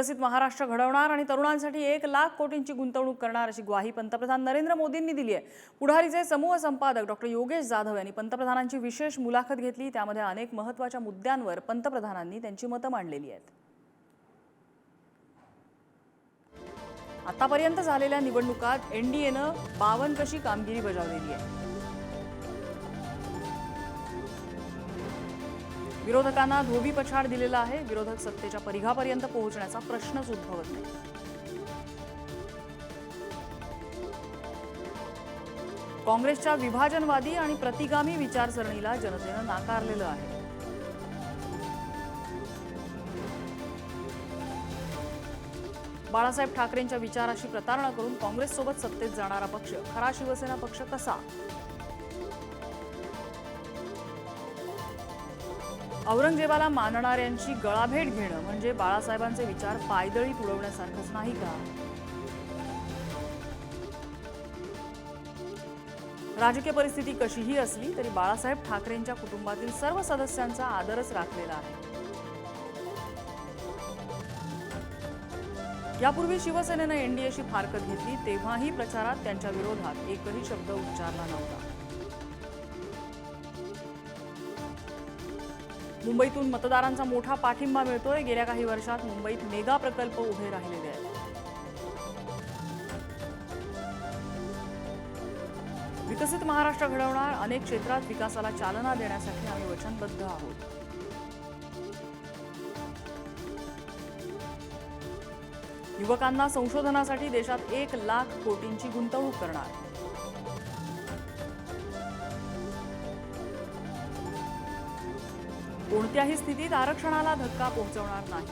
विकसित महाराष्ट्र घडवणार आणि तरुणांसाठी एक लाख कोटींची गुंतवणूक करणार अशी ग्वाही पंतप्रधान नरेंद्र मोदींनी दिली आहे. पुढारीचे समूह संपादक डॉक्टर योगेश जाधव यांनी पंतप्रधानांची विशेष मुलाखत घेतली. त्यामध्ये अनेक महत्त्वाच्या मुद्द्यांवर पंतप्रधानांनी त्यांची मतं मांडलेली आहेत. आतापर्यंत झालेल्या निवडणुकात एनडीएनं बावन कशी कामगिरी बजावलेली आहे? विरोधकांना धोबी पछाड दिलेला आहे. विरोधक सत्तेच्या परिघापर्यंत पोहोचण्याचा प्रश्नच उद्भवत नाही. काँग्रेसच्या विभाजनवादी आणि प्रतिगामी विचारसरणीला जनतेनं नाकारलेलं आहे. बाळासाहेब ठाकरेंच्या विचाराशी प्रतारणा करून काँग्रेससोबत सत्तेत जाणारा पक्ष खरा शिवसेना पक्ष कसा? औरंगजेबाला मानणाऱ्यांची गळाभेट घेणं म्हणजे बाळासाहेबांचे विचार पायदळी तुडवण्यासारखंच नाही का? राजकीय परिस्थिती कशीही असली तरी बाळासाहेब ठाकरेंच्या कुटुंबातील सर्व सदस्यांचा आदरच राखलेला आहे. यापूर्वी शिवसेनेनं एनडीएशी फारकत घेतली तेव्हाही प्रचारात त्यांच्या विरोधात एकही शब्द उच्चारला नव्हता. मुंबईतून मतदारांचा मोठा पाठिंबा मिळतोय. गेल्या काही वर्षात मुंबईत मेगा प्रकल्प उभे राहिलेले आहेत. विकसित महाराष्ट्र घडवणार अनेक क्षेत्रात विकासाला चालना देण्यासाठी आम्ही वचनबद्ध आहोत. युवकांना संशोधनासाठी देशात एक लाख कोटींची गुंतवणूक करणार. कोणत्याही स्थितीत आरक्षणाला धक्का पोहोचवणार नाही.